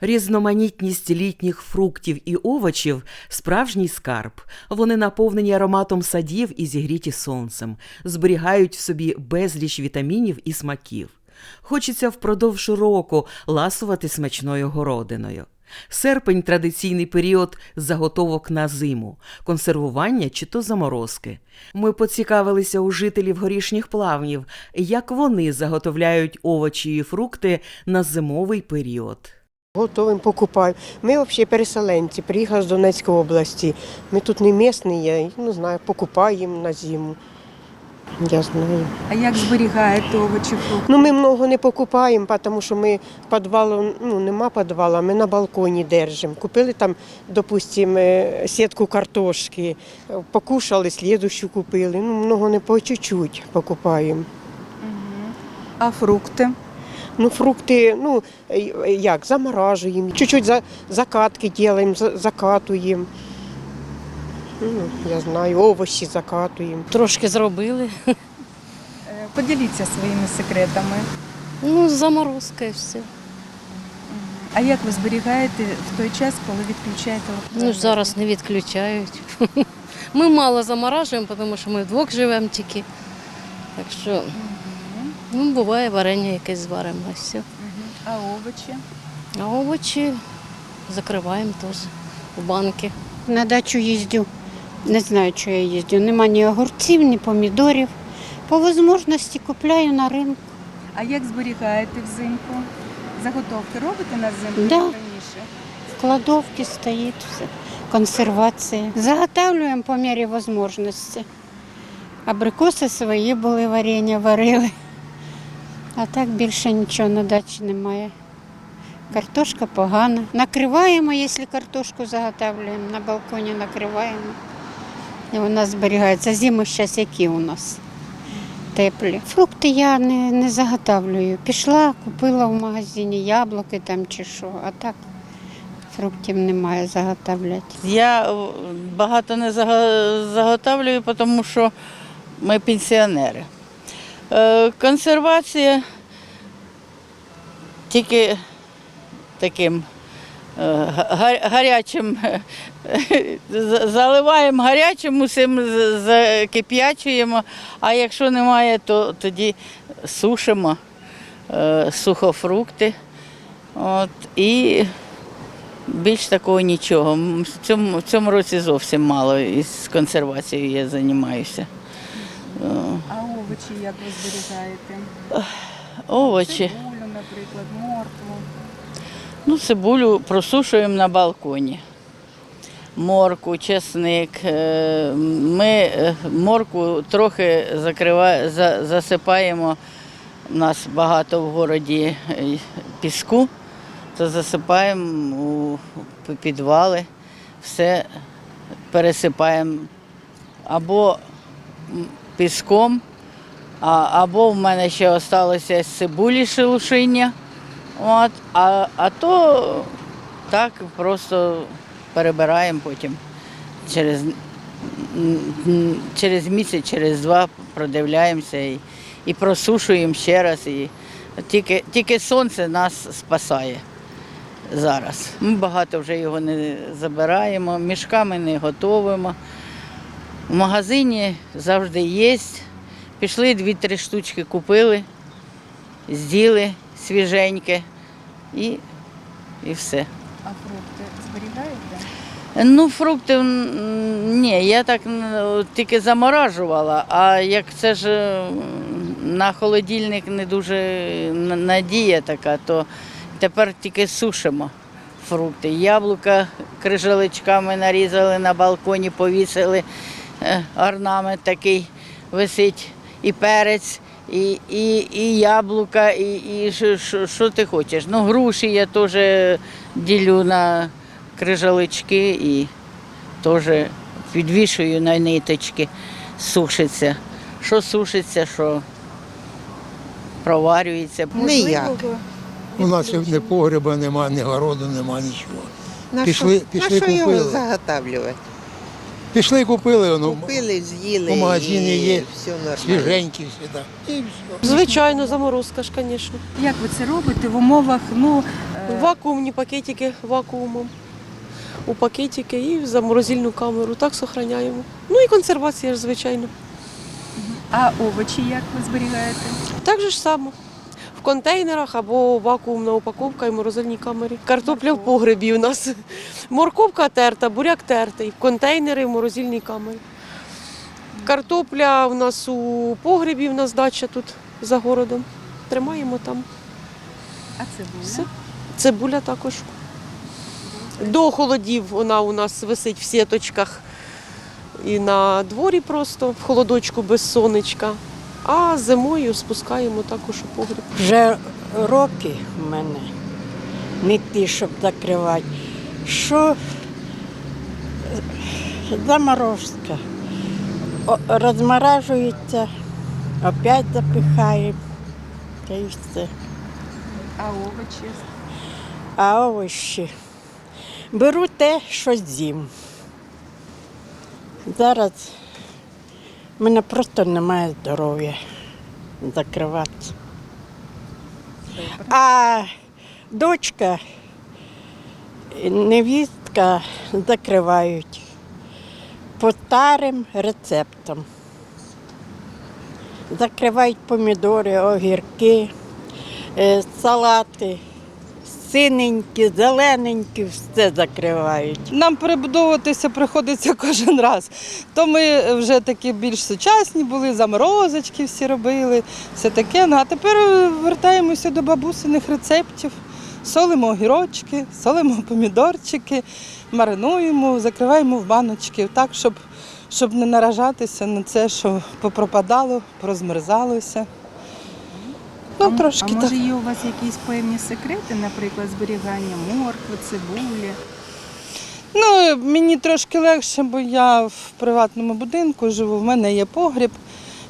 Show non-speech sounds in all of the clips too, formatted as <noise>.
Різноманітність літніх фруктів і овочів справжній скарб. Вони наповнені ароматом садів і зігріті сонцем, зберігають в собі безліч вітамінів і смаків. Хочеться впродовж року ласувати смачною городиною. Серпень традиційний період заготовок на зиму, консервування чи то заморозки. Ми поцікавилися у жителів горішніх плавнів, як вони заготовляють овочі і фрукти на зимовий період. Готовим покупаємо. Ми взагалі переселенці, приїхали з Донецької області. Ми тут не місні, я не знаю, покупаємо на зиму. Я знаю. А як зберігаєте овочі? Ну, ми много не покупаємо, тому що ми підвалу, ну, нема підвала, ми на балконі держимо. Купили там, допустимо, е, сітку картошки, е, покушали, слідущу купили. Ну, много не по чуть-чуть покупаємо. А фрукти? Ну, фрукти, ну, е, як, заморажуємо, чуть-чуть за, закатки робимо, за- закатуємо. Ну, я знаю, овочі закатуємо. Трошки зробили. Е, Поділіться своїми секретами. Ну, заморозка і все. А як ви зберігаєте в той час, коли відключаєте Ну, зараз не відключають. <laughs> Ми мало заморажуємо, тому що ми вдвох живемо тільки. Так що, ну, буває варення якесь зваримо і все. А овочі? А овочі закриваємо теж у банки. На дачу їздю. Не знаю, що я їздю. Нема ні огурців, ні помідорів. По можливості купляю на ринку. А як зберігаєте взимку? Заготовки робите на зиму Да. раніше? В кладовці стоїть все. Консервація. Заготовлюємо по мірі можливості. Абрикоси свої були, варення варили. А так більше нічого на дачі немає. Картошка погана. Накриваємо, якщо картошку заготовлюємо, на балконі накриваємо. І вона зберігається. Зими зараз які у нас? Теплі. Фрукти я не, не заготовлюю. Пішла, купила в магазині яблуки там чи що, а так фруктів немає заготовляти. Я е, багато не заготовлюю, тому що ми пенсіонери. Е, Консервація тільки таким е, гарячим <laughs> заливаємо гарячим, усім закип'ячуємо, а якщо немає, то тоді сушимо е, сухофрукти. От, і більш такого нічого. В цьому, в цьому році зовсім мало із консервацією я займаюся. Овочі як ви зберігаєте? Овочі. Цибулю, наприклад, моркву. Ну, цибулю просушуємо на балконі. Морку, чесник. Е, Ми е, морку трохи закрива... засипаємо. У нас багато в городі е, піску, то засипаємо у підвали, все пересипаємо або піском, а- або в мене ще залишилося цибулі шелушиння. От, а, а то так просто перебираємо потім через, через місяць, через два продивляємося і, і просушуємо ще раз. І тільки, тільки сонце нас спасає зараз. Ми багато вже його не забираємо, мішками не готуємо. В магазині завжди є. Пішли дві-три штучки купили, з'їли свіженьке і, і все. А фрукти зберігаєте? Ну, фрукти ні, я так тільки заморажувала, а як це ж на холодильник не дуже надія така, то тепер тільки сушимо фрукти. Яблука крижаличками нарізали на балконі, повісили, е, орнамент такий висить, і перець. І, і, і яблука, і, і що- що, що ти хочеш. Ну, груші я теж ділю на крижалички і теж підвішую на ниточки, сушиться. Що сушиться, що проварюється. Ніяк. У нас ні погреба нема, ні городу нема, нічого. На Пішли- що, пішли на що його заготавлювати? Пішли купили, ну, Купили, з'їли у магазині і є все нормально. свіженькі всі. І все. Звичайно, заморозка ж, звісно. як ви це робите в умовах ну, е, Вакуумні пакетики вакуумом. У пакетики і в заморозильну камеру. Так зберігаємо. Ну і консервація ж, звичайно. А овочі як ви зберігаєте? Так же ж само. В контейнерах або вакуумна упаковка і в морозильній камері. Картопля в погребі у нас. Морковка терта, буряк тертий, контейнери в морозильній камері. Картопля у нас у погребі, у нас дача тут за городом. Тримаємо там. А цибуля? Все. Цибуля також. До холодів вона у нас висить в сіточках і на дворі просто, в холодочку без сонечка. А зимою спускаємо також у погріб. Вже роки в мене не ті, щоб закривати. Що е, заморозка. Розморажується, опять запихаємо. Та й все. А овочі? А овочі. Беру те, що з'їм. Зараз в мене просто немає здоров'я закриватися. А дочка, невістка закривають по старим рецептам. Закривають помідори, огірки, е, салати, синенькі, зелененькі, все закривають. Нам перебудовуватися приходиться кожен раз. То ми вже такі більш сучасні були, заморозочки всі робили, все таке. Ну а тепер вертаємося до бабусиних рецептів. Солимо огірочки, солимо помідорчики, маринуємо, закриваємо в баночки, так, щоб, щоб не наражатися на це, що попропадало, порозмерзалося. Ну, а, трошки а так. може є у вас якісь певні секрети, наприклад, зберігання моркви, цибулі? Ну, мені трошки легше, бо я в приватному будинку живу, в мене є погріб,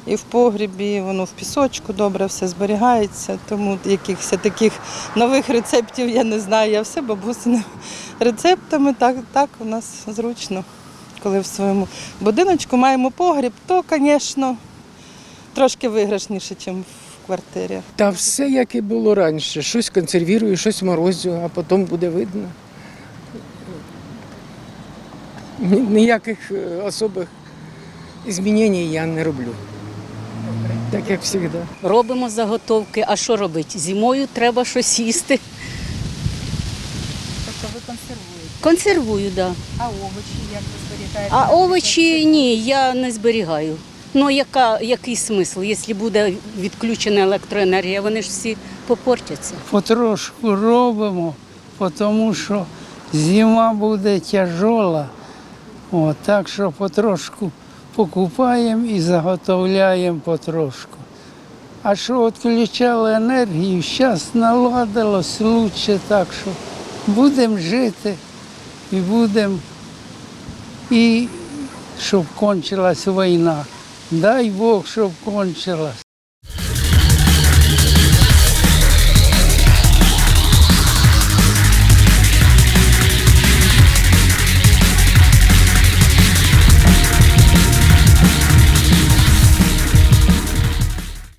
і в погрібі воно в пісочку добре все зберігається, тому якихось таких нових рецептів я не знаю. Я все бабусиними рецептами, так, так у нас зручно. Коли в своєму будиночку маємо погріб, то, звісно, трошки виграшніше, ніж в квартирі. Та все, як і було раніше. Щось консервірую, щось морозю, а потім буде видно. Ніяких е, особих змінень я не роблю. Так як завжди. Робимо заготовки. А що робити? Зимою треба щось їсти. Тобто ви консервуєте. Консервую, так. Да. А овочі як ви зберігаєте? А овочі ні, я не зберігаю. Ну яка, який смисл? Якщо буде відключена електроенергія, вони ж всі попортяться. Потрошку робимо, тому що зима буде тяжола. О, так що потрошку покупаємо і заготовляємо потрошку. А що відключали енергію, зараз наладилось лучше, так що будемо жити і будемо, і щоб кончилась війна. Дай Бог, щоб кончилась.